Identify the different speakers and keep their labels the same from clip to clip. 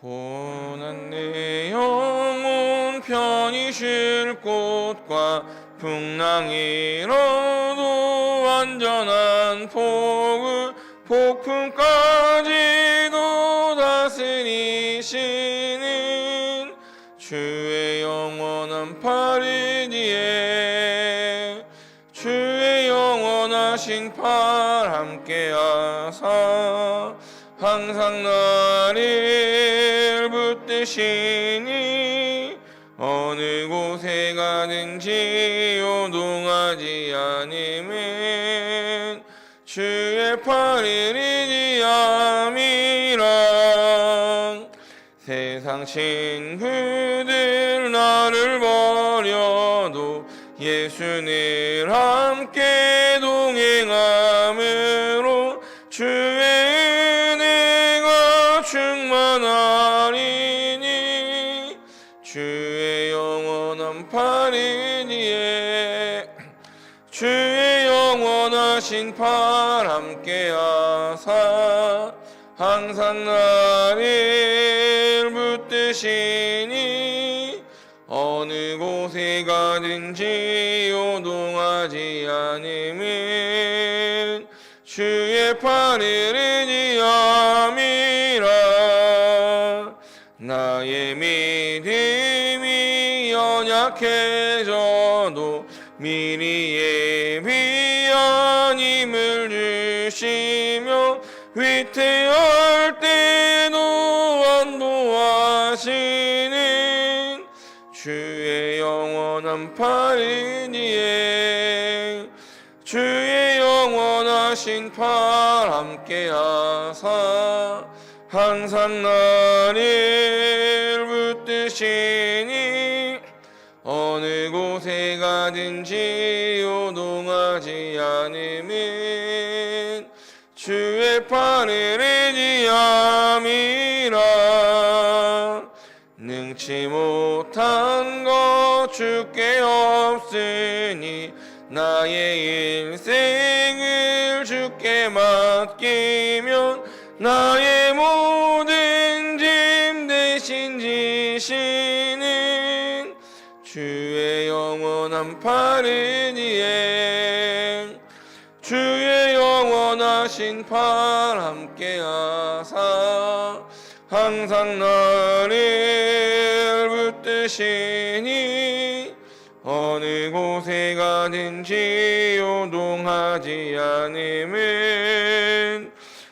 Speaker 1: 고난 내 영혼 편히 쉴 곳과 풍랑이로도 안전한 폭을 항상 나를 붙드시니 어느 곳에 가든지 요동하지 않으면 주의 팔을 이지함이라 세상 친구들 나를 버려도 예수를 함께 동행함 팔 함께하사 항상 나를 붙드시니 어느 곳에 가든지 요동하지 않으면 주의 팔을 의지함이라 나의 믿음이 연약해져도 미리 예 태할 때도 안도하시는 주의 영원한 팔인 위에. 주의 영원하신 팔 함께 하사 항상 나를 붙드시니 어느 곳에 가든지 요동하지 않으면 주의 팔을 의지함이라. 능치 못한 것 주께 없으니 나의 일생을 주께 맡기 영원하신 팔 함께 하사 항상 나를 붙드시니 어느 곳에 가든지 요동하지 않으면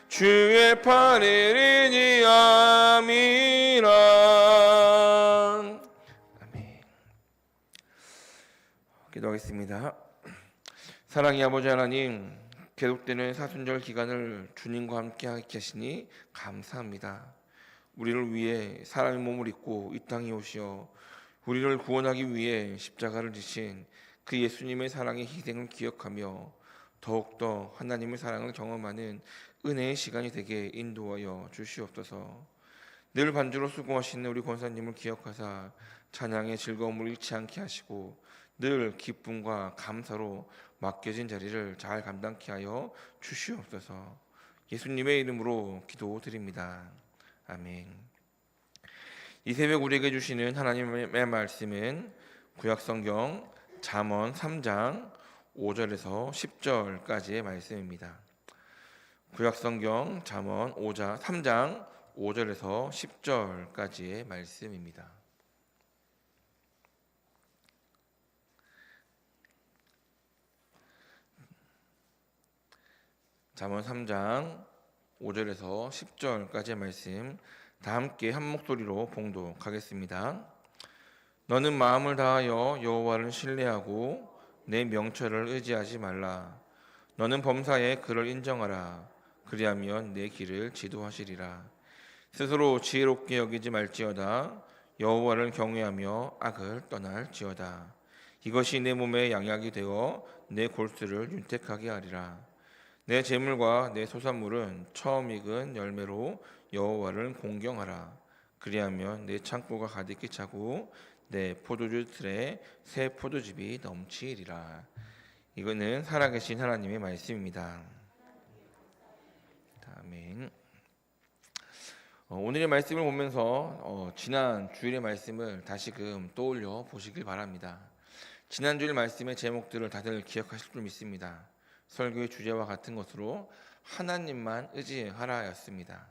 Speaker 1: 주의 팔을 의지함이라. 아멘. 기도하겠습니다. 사랑의 아버지 하나님 계속되는 사순절 기간을 주님과 함께 하시니 감사합니다 우리를 위해 사람의 몸을 입고 이 땅에 오시어 우리를 구원하기 위해 십자가를 지신 그 예수님의 사랑의 희생을 기억하며 더욱더 하나님의 사랑을 경험하는 은혜의 시간이 되게 인도하여 주시옵소서. 늘 반주로 수고하시는 우리 권사님을 기억하사 찬양의 즐거움을 잃지 않게 하시고 늘 기쁨과 감사로 맡겨진 자리를 잘 감당케 하여 주시옵소서. 예수님의 이름으로 기도드립니다. 아멘. 이 새벽 우리에게 주시는 하나님의 말씀은 구약 성경 잠언 3장 5절에서 10절까지의 말씀입니다. 구약성경 잠언 5장 3장 5절에서 10절까지의 말씀입니다. 잠언 3장 5절에서 10절까지의 말씀 다 함께 한 목소리로 봉독하겠습니다. 너는 마음을 다하여 여호와를 신뢰하고 내 명철을 의지하지 말라. 너는 범사에 그를 인정하라. 그리하면 내 길을 지도하시리라. 스스로 지혜롭게 여기지 말지어다. 여호와를 경외하며 악을 떠날지어다. 이것이 내 몸에 양약이 되어 내 골수를 윤택하게 하리라. 내 재물과 내 소산물은 처음 익은 열매로 여호와를 공경하라. 그리하면 내 창고가 가득히 차고 내 포도주 틀에 새 포도즙이 넘치리라. 이거는 살아계신 하나님의 말씀입니다. 아멘. 어, 오늘의 말씀을 보면서 어, 지난 주일의 말씀을 다시금 떠올려 보시길 바랍니다. 지난 주일 말씀의 제목들을 다들 기억하실 줄 믿습니다. 설교의 주제와 같은 것으로 하나님만 의지하라였습니다.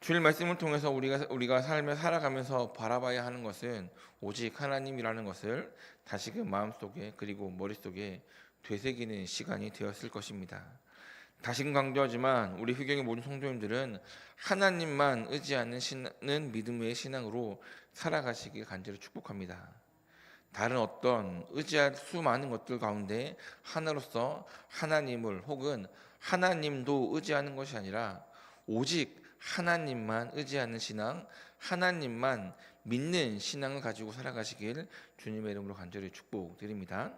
Speaker 1: 주일 말씀을 통해서 우리가 우리가 삶을 살아가면서 바라봐야 하는 것은 오직 하나님이라는 것을 다시금 마음속에 그리고 머릿속에 되새기는 시간이 되었을 것입니다. 다시금 강조하지만 우리 휘경의 모든 성도님들은 하나님만 의지하는 믿음의 신앙으로 살아가시길 간절히 축복합니다. 다른 어떤 의지할 수많은 것들 가운데 하나로서 하나님을 혹은 하나님도 의지하는 것이 아니라 오직 하나님만 의지하는 신앙, 하나님만 믿는 신앙을 가지고 살아가시길 주님의 이름으로 간절히 축복드립니다.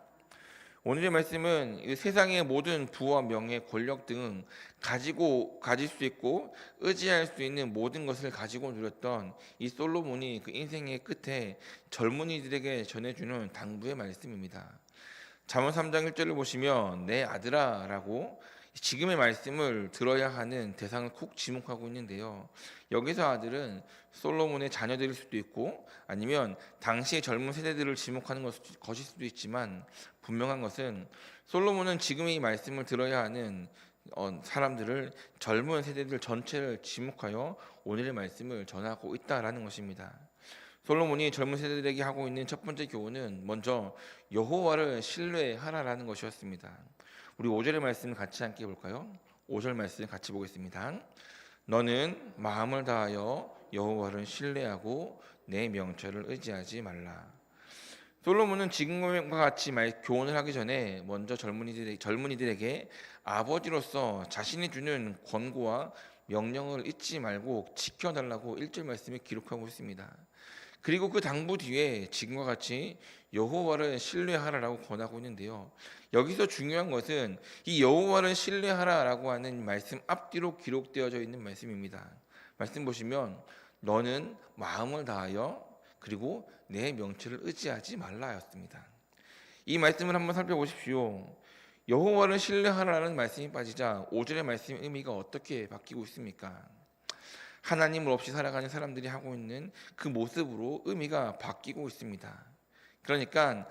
Speaker 1: 오늘의 말씀은 이 세상의 모든 부와 명예, 권력 등 가지고 가질 수 있고 의지할 수 있는 모든 것을 가지고 누렸던 이 솔로몬이 그 인생의 끝에 젊은이들에게 전해주는 당부의 말씀입니다. 잠언 3장 1절을 보시면 내 아들아라고 지금의 말씀을 들어야 하는 대상을 콕 지목하고 있는데요. 여기서 아들은 솔로몬의 자녀들일 수도 있고 아니면 당시의 젊은 세대들을 지목하는 것일 수도 있지만 분명한 것은 솔로몬은 지금의 이 말씀을 들어야 하는 어, 사람들을 젊은 세대들 전체를 지목하여 오늘의 말씀을 전하고 있다라는 것입니다. 솔로몬이 젊은 세대들에게 하고 있는 첫 번째 교훈은 먼저 여호와를 신뢰하라라는 것이었습니다. 우리 5절의 말씀을 같이 함께 볼까요? 5절 말씀 같이 보겠습니다. 너는 마음을 다하여 여호와를 신뢰하고 내 명철을 의지하지 말라. 솔로몬은 지금과 같이 말 교훈을 하기 전에 먼저 젊은이들 젊은이들에게 아버지로서 자신이 주는 권고와 명령을 잊지 말고 지켜달라고 1절 말씀에 기록하고 있습니다. 그리고 그 당부 뒤에 지금과 같이 여호와를 신뢰하라라고 권하고 있는데요. 여기서 중요한 것은 이 여호와를 신뢰하라라고 하는 말씀 앞뒤로 기록되어져 있는 말씀입니다. 말씀 보시면 너는 마음을 다하여 그리고 내 명철을 의지하지 말라였습니다. 이 말씀을 한번 살펴보십시오. 여호와를 신뢰하라는 말씀이 빠지자 5절의 말씀 의미가 어떻게 바뀌고 있습니까? 하나님을 없이 살아가는 사람들이 하고 있는 그 모습으로 의미가 바뀌고 있습니다. 그러니까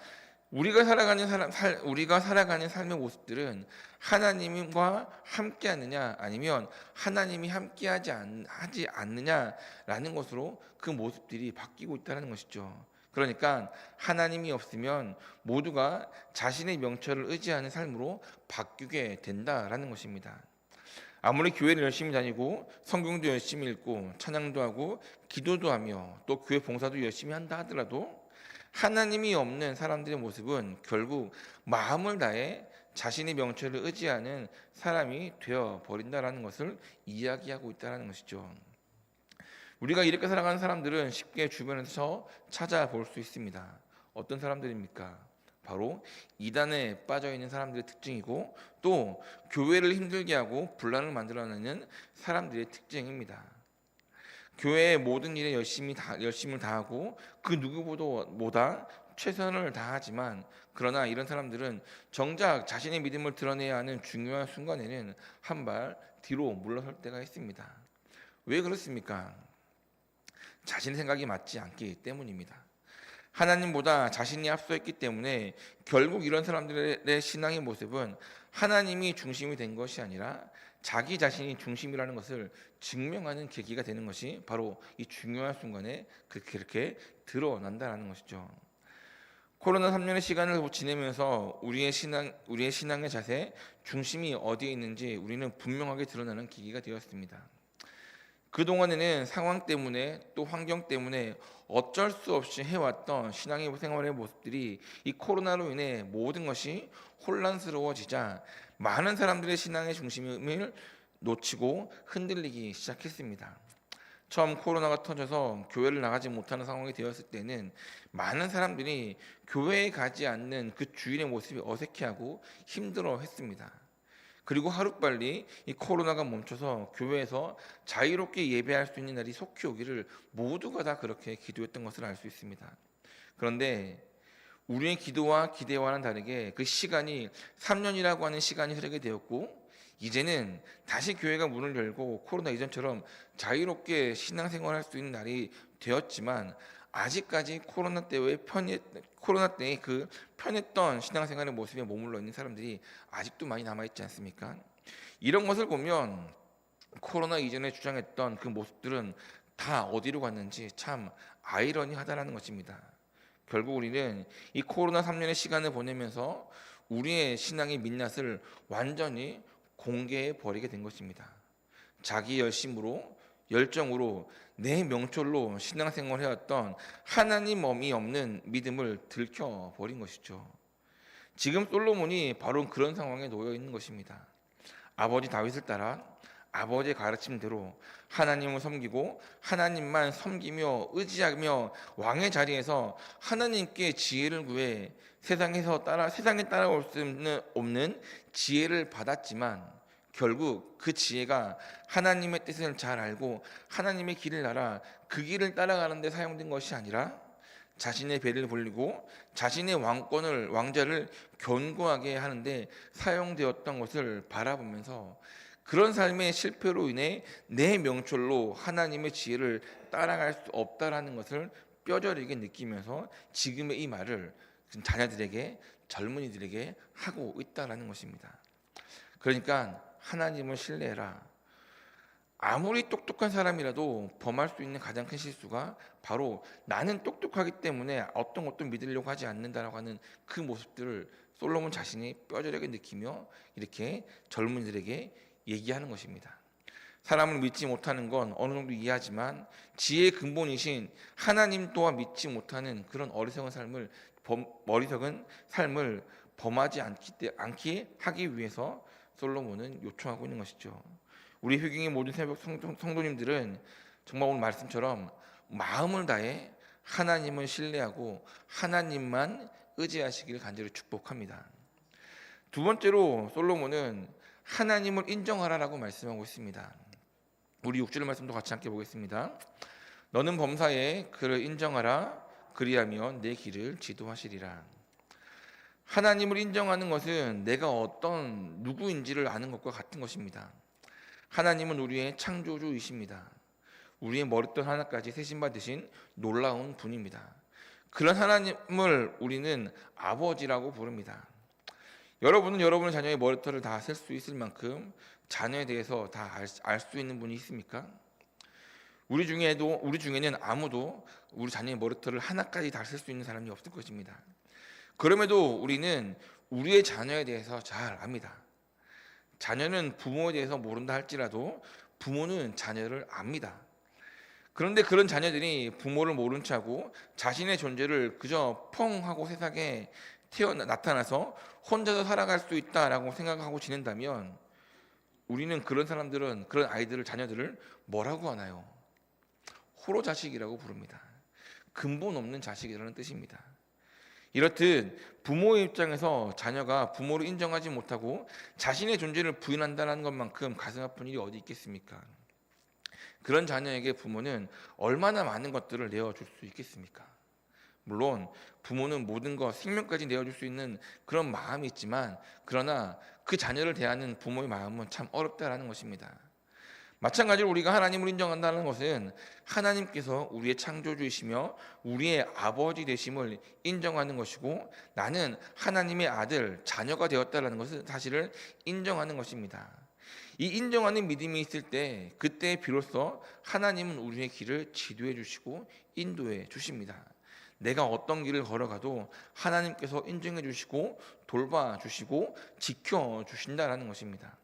Speaker 1: 우리가 살아가는 사람, 살, 우리가 살아가는 삶의 모습들은 하나님과 함께하느냐 아니면 하나님이 함께하지 않, 하지 않느냐라는 것으로 그 모습들이 바뀌고 있다는 것이죠. 그러니까 하나님이 없으면 모두가 자신의 명철을 의지하는 삶으로 바뀌게 된다라는 것입니다. 아무리 교회를 열심히 다니고 성경도 열심히 읽고 찬양도 하고 기도도 하며 또 교회 봉사도 열심히 한다 하더라도 하나님이 없는 사람들의 모습은 결국 마음을 다해 자신의 명철을 의지하는 사람이 되어 버린다라는 것을 이야기하고 있다는 것이죠. 우리가 이렇게 살아가는 사람들은 쉽게 주변에서 찾아볼 수 있습니다. 어떤 사람들입니까? 바로 이단에 빠져 있는 사람들의 특징이고 또 교회를 힘들게 하고 분란을 만들어내는 사람들의 특징입니다. 교회의 모든 일에 열심히 다 열심을 다하고 그 누구보다 최선을 다하지만 그러나 이런 사람들은 정작 자신의 믿음을 드러내야 하는 중요한 순간에는 한 발 뒤로 물러설 때가 있습니다. 왜 그렇습니까? 자신의 생각이 맞지 않기 때문입니다. 하나님보다 자신이 앞서 있기 때문에 결국 이런 사람들의 신앙의 모습은 하나님이 중심이 된 것이 아니라 자기 자신이 중심이라는 것을 증명하는 계기가 되는 것이 바로 이 중요한 순간에 그렇게 드러난다라는 것이죠. 코로나 3년의 시간을 지내면서 우리의 신앙 우리의 신앙의 자세 중심이 어디에 있는지 우리는 분명하게 드러나는 계기가 되었습니다. 그 동안에는 상황 때문에 또 환경 때문에 어쩔 수 없이 해왔던 신앙의 생활의 모습들이 이 코로나로 인해 모든 것이 혼란스러워지자 많은 사람들의 신앙의 중심을 놓치고 흔들리기 시작했습니다. 처음 코로나가 터져서 교회를 나가지 못하는 상황이 되었을 때는 많은 사람들이 교회에 가지 않는 그 주인의 모습이 어색해하고 힘들어 했습니다. 그리고 하루빨리 이 코로나가 멈춰서 교회에서 자유롭게 예배할 수 있는 날이 속히 오기를 모두가 다 그렇게 기도했던 것을 알 수 있습니다. 그런데 우리의 기도와 기대와는 다르게 그 시간이 3년이라고 하는 시간이 흐르게 되었고 이제는 다시 교회가 문을 열고 코로나 이전처럼 자유롭게 신앙생활 할 수 있는 날이 되었지만 아직까지 코로나 때의 편했 코로나 때의 그 편했던 신앙생활의 모습에 머물러 있는 사람들이 아직도 많이 남아 있지 않습니까? 이런 것을 보면 코로나 이전에 주장했던 그 모습들은 다 어디로 갔는지 참 아이러니하다라는 것입니다. 결국 우리는 이 코로나 3년의 시간을 보내면서 우리의 신앙의 민낯을 완전히 공개해 버리게 된 것입니다. 자기 열심으로 열정으로 내 명철로 신앙생활 해왔던 하나님 엄이 없는 믿음을 들켜 버린 것이죠. 지금 솔로몬이 바로 그런 상황에 놓여 있는 것입니다. 아버지 다윗을 따라 아버지의 가르침대로 하나님을 섬기고 하나님만 섬기며 의지하며 왕의 자리에서 하나님께 지혜를 구해 세상에서 따라 세상에 따라올 수 없는 지혜를 받았지만 결국 그 지혜가 하나님의 뜻을 잘 알고 하나님의 길을 알아 그 길을 따라가는 데 사용된 것이 아니라 자신의 배를 불리고 자신의 왕권을 왕자를 견고하게 하는데 사용되었던 것을 바라보면서 그런 삶의 실패로 인해 내 명철로 하나님의 지혜를 따라갈 수 없다라는 것을 뼈저리게 느끼면서 지금의 이 말을 자녀들에게 젊은이들에게 하고 있다라는 것입니다. 그러니까 하나님을 신뢰해라. 아무리 똑똑한 사람이라도 범할 수 있는 가장 큰 실수가 바로 나는 똑똑하기 때문에 어떤 것도 믿으려고 하지 않는다라고 하는 그 모습들을 솔로몬 자신이 뼈저리게 느끼며 이렇게 젊은이들에게 얘기하는 것입니다. 사람을 믿지 못하는 건 어느 정도 이해하지만 지혜의 근본이신 하나님 또한 믿지 못하는 그런 어리석은 삶을 범, 어리석은 삶을 범하지 않기, 않기 하기 위해서 솔로몬은 요청하고 있는 것이죠. 우리 효경의 모든 새벽 성도님들은 정말 오늘 말씀처럼 마음을 다해 하나님을 신뢰하고 하나님만 의지하시기를 간절히 축복합니다. 두 번째로 솔로몬은 하나님을 인정하라라고 말씀하고 있습니다. 우리 6절 말씀도 같이 함께 보겠습니다. 너는 범사에 그를 인정하라 그리하면 내 길을 지도하시리라. 하나님을 인정하는 것은 내가 어떤 누구인지를 아는 것과 같은 것입니다. 하나님은 우리의 창조주이십니다. 우리의 머리털 하나까지 세신 받으신 놀라운 분입니다. 그런 하나님을 우리는 아버지라고 부릅니다. 여러분은 여러분의 자녀의 머리털을 다 셀 수 있을 만큼 자녀에 대해서 다 알 수 있는 분이 있습니까? 우리 중에도 우리 중에는 아무도 우리 자녀의 머리털을 하나까지 다 셀 수 있는 사람이 없을 것입니다. 그럼에도 우리는 우리의 자녀에 대해서 잘 압니다. 자녀는 부모에 대해서 모른다 할지라도 부모는 자녀를 압니다. 그런데 그런 자녀들이 부모를 모른 척하고 자신의 존재를 그저 펑 하고 세상에 태어나 나타나서 혼자서 살아갈 수 있다라고 생각하고 지낸다면 우리는 그런 사람들은 그런 아이들을 자녀들을 뭐라고 하나요? 호로 자식이라고 부릅니다. 근본 없는 자식이라는 뜻입니다. 이렇듯 부모의 입장에서 자녀가 부모를 인정하지 못하고 자신의 존재를 부인한다는 것만큼 가슴 아픈 일이 어디 있겠습니까? 그런 자녀에게 부모는 얼마나 많은 것들을 내어줄 수 있겠습니까? 물론 부모는 모든 것 생명까지 내어줄 수 있는 그런 마음이 있지만 그러나 그 자녀를 대하는 부모의 마음은 참 어렵다라는 것입니다. 마찬가지로 우리가 하나님을 인정한다는 것은 하나님께서 우리의 창조주이시며 우리의 아버지 되심을 인정하는 것이고 나는 하나님의 아들, 자녀가 되었다라는 것을 사실을 인정하는 것입니다. 이 인정하는 믿음이 있을 때 그때 비로소 하나님은 우리의 길을 지도해 주시고 인도해 주십니다. 내가 어떤 길을 걸어가도 하나님께서 인정해 주시고 돌봐 주시고 지켜 주신다라는 것입니다.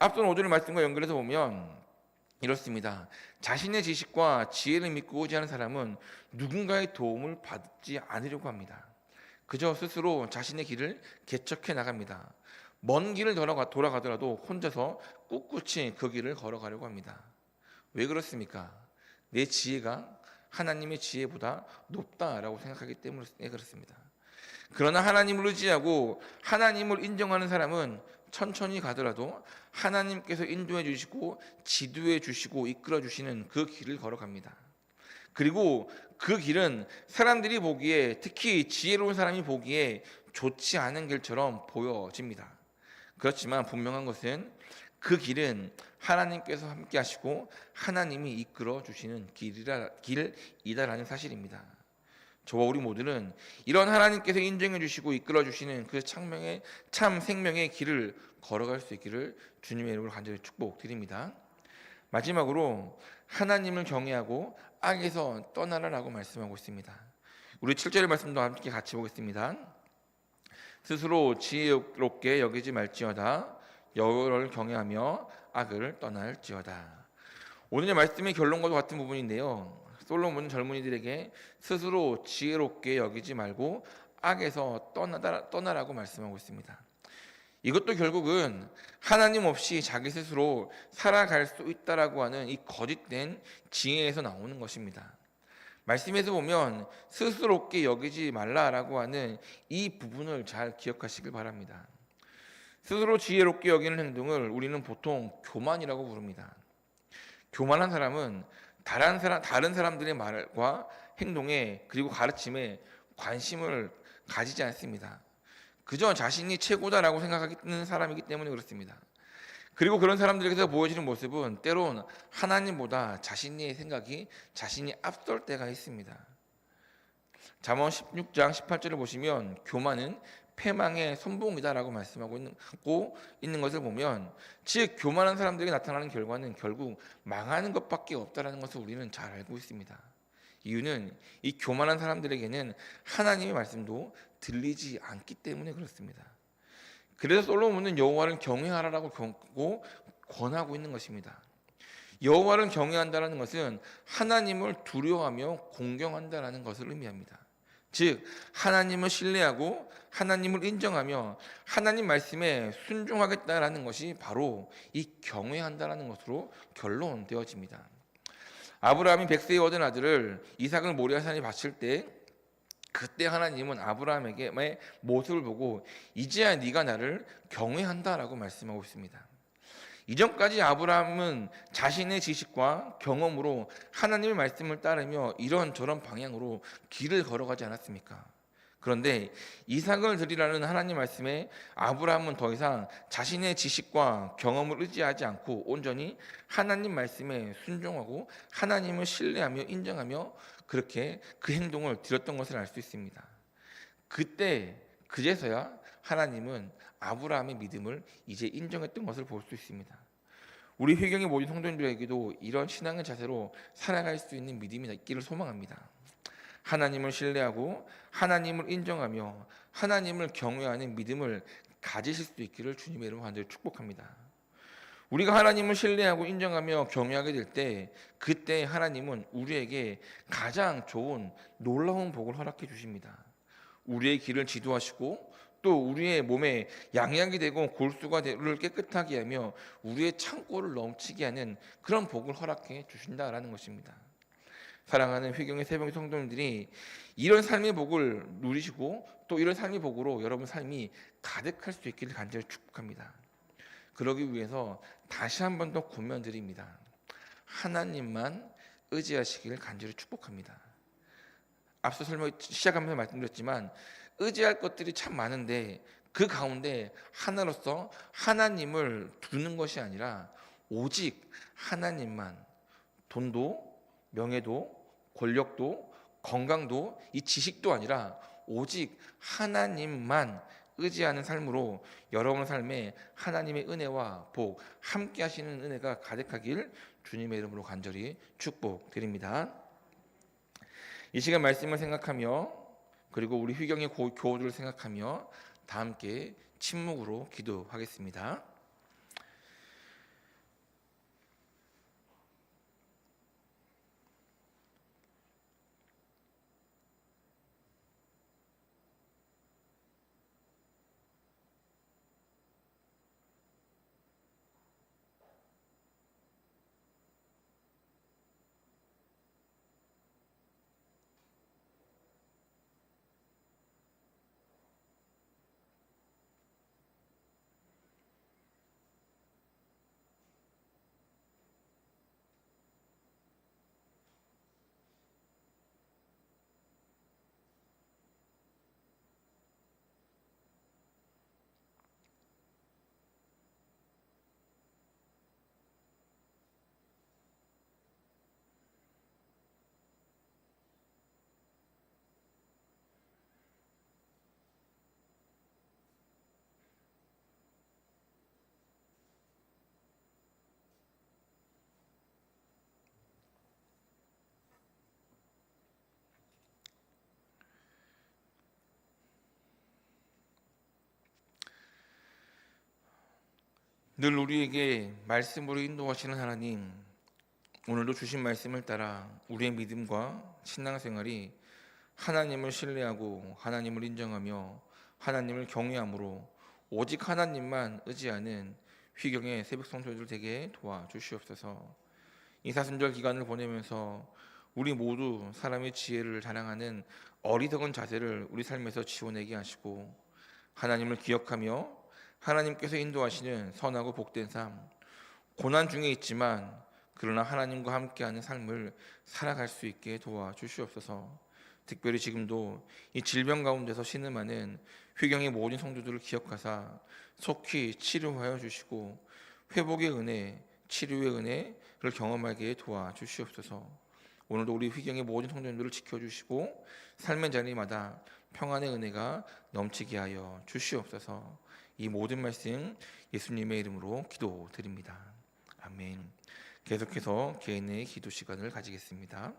Speaker 1: 앞선 오전의 말씀과 연결해서 보면 이렇습니다. 자신의 지식과 지혜를 믿고 오지 않은 사람은 누군가의 도움을 받지 않으려고 합니다. 그저 스스로 자신의 길을 개척해 나갑니다. 먼 길을 돌아가, 돌아가더라도 혼자서 꿋꿋이 그 길을 걸어가려고 합니다. 왜 그렇습니까? 내 지혜가 하나님의 지혜보다 높다라고 생각하기 때문에 그렇습니다. 그러나 하나님을 의지하고 하나님을 인정하는 사람은 천천히 가더라도 하나님께서 인도해 주시고 지도해 주시고 이끌어 주시는 그 길을 걸어갑니다. 그리고 그 길은 사람들이 보기에 특히 지혜로운 사람이 보기에 좋지 않은 길처럼 보여집니다. 그렇지만 분명한 것은 그 길은 하나님께서 함께 하시고 하나님이 이끌어 주시는 길이라, 길이다라는 사실입니다. 저와 우리 모두는 이런 하나님께서 인정해 주시고 이끌어 주시는 그 창명의 참 생명의 길을 걸어갈 수 있기를 주님의 이름으로 간절히 축복드립니다. 마지막으로 하나님을 경외하고 악에서 떠나라라고 말씀하고 있습니다. 우리 7절의 말씀도 함께 같이 보겠습니다. 스스로 지혜롭게 여기지 말지어다 여호와를 경외하며 악을 떠날지어다. 오늘의 말씀의 결론과 같은 부분인데요. 솔로몬은 젊은이들에게 스스로 지혜롭게 여기지 말고 악에서 떠나다, 떠나라고 말씀하고 있습니다. 이것도 결국은 하나님 없이 자기 스스로 살아갈 수 있다라고 하는 이 거짓된 지혜에서 나오는 것입니다. 말씀에서 보면 스스롭게 여기지 말라라고 하는 이 부분을 잘 기억하시길 바랍니다. 스스로 지혜롭게 여기는 행동을 우리는 보통 교만이라고 부릅니다. 교만한 사람은 다른 사람 다른 사람들의 말과 행동에 그리고 가르침에 관심을 가지지 않습니다. 그저 자신이 최고다라고 생각하는 사람이기 때문에 그렇습니다. 그리고 그런 사람들에게서 보여지는 모습은 때론 하나님보다 자신의 생각이 자신이 앞설 때가 있습니다. 잠언 16장 18절을 보시면 교만은 패망의 선봉이다라고 말씀하고 있는, 있는 것을 보면 즉 교만한 사람들에게 나타나는 결과는 결국 망하는 것밖에 없다라는 것을 우리는 잘 알고 있습니다. 이유는 이 교만한 사람들에게는 하나님의 말씀도 들리지 않기 때문에 그렇습니다. 그래서 솔로몬은 여호와를 경외하라라고 권하고 있는 것입니다. 여호와를 경외한다는 것은 하나님을 두려워하며 공경한다라는 것을 의미합니다. 즉 하나님을 신뢰하고 하나님을 인정하며 하나님 말씀에 순종하겠다라는 것이 바로 이 경외한다라는 것으로 결론되어집니다. 아브라함이 백세에 얻은 아들을 이삭을 모리아산에 바칠 때 그때 하나님은 아브라함에게 모습을 보고 이제야 네가 나를 경외한다라고 말씀하고 있습니다. 이전까지 아브라함은 자신의 지식과 경험으로 하나님의 말씀을 따르며 이런저런 방향으로 길을 걸어가지 않았습니까? 그런데 이삭을 드리라는 하나님 말씀에 아브라함은 더 이상 자신의 지식과 경험을 의지하지 않고 온전히 하나님 말씀에 순종하고 하나님을 신뢰하며 인정하며 그렇게 그 행동을 드렸던 것을 알 수 있습니다. 그때 그제서야 하나님은 아브라함의 믿음을 이제 인정했던 것을 볼 수 있습니다. 우리 회경의 모든 성도님들에게도 이런 신앙의 자세로 살아갈 수 있는 믿음이 있기를 소망합니다. 하나님을 신뢰하고 하나님을 인정하며 하나님을 경외하는 믿음을 가지실 수 있기를 주님의 이름으로 간절히 축복합니다. 우리가 하나님을 신뢰하고 인정하며 경외하게 될 때 그때 하나님은 우리에게 가장 좋은 놀라운 복을 허락해 주십니다. 우리의 길을 지도하시고 또 우리의 몸에 양약이 되고 골수가를 깨끗하게 하며 우리의 창고를 넘치게 하는 그런 복을 허락해 주신다라는 것입니다. 사랑하는 회경의 새벽의 성도님들이 이런 삶의 복을 누리시고 또 이런 삶의 복으로 여러분 삶이 가득할 수 있기를 간절히 축복합니다. 그러기 위해서 다시 한 번 더 권면드립니다. 하나님만 의지하시기를 간절히 축복합니다. 앞서 설명 시작하면서 말씀드렸지만 의지할 것들이 참 많은데 그 가운데 하나로서 하나님을 두는 것이 아니라 오직 하나님만 돈도 명예도 권력도 건강도 이 지식도 아니라 오직 하나님만 의지하는 삶으로 여러분 삶에 하나님의 은혜와 복 함께 하시는 은혜가 가득하길 주님의 이름으로 간절히 축복드립니다. 이 시간 말씀을 생각하며 그리고 우리 휘경의 고- 교우들을 생각하며 다 함께 침묵으로 기도하겠습니다. 늘 우리에게 말씀으로 인도하시는 하나님, 오늘도 주신 말씀을 따라 우리의 믿음과 신앙생활이 하나님을 신뢰하고 하나님을 인정하며 하나님을 경외함으로 오직 하나님만 의지하는 휘경의 새벽 성도들 되게 도와주시옵소서. 이 사순절 기간을 보내면서 우리 모두 사람의 지혜를 자랑하는 어리석은 자세를 우리 삶에서 지워내게 하시고 하나님을 기억하며 하나님께서 인도하시는 선하고 복된 삶, 고난 중에 있지만 그러나 하나님과 함께하는 삶을 살아갈 수 있게 도와주시옵소서. 특별히 지금도 이 질병 가운데서 신음하는 휘경의 모든 성도들을 기억하사 속히 치료하여 주시고 회복의 은혜, 치료의 은혜를 경험하게 도와주시옵소서. 오늘도 우리 휘경의 모든 성도님들을 지켜주시고 삶의 자리마다 평안의 은혜가 넘치게 하여 주시옵소서. 이 모든 말씀 예수님의 이름으로 기도드립니다. 아멘. 계속해서 개인의 기도 시간을 가지겠습니다.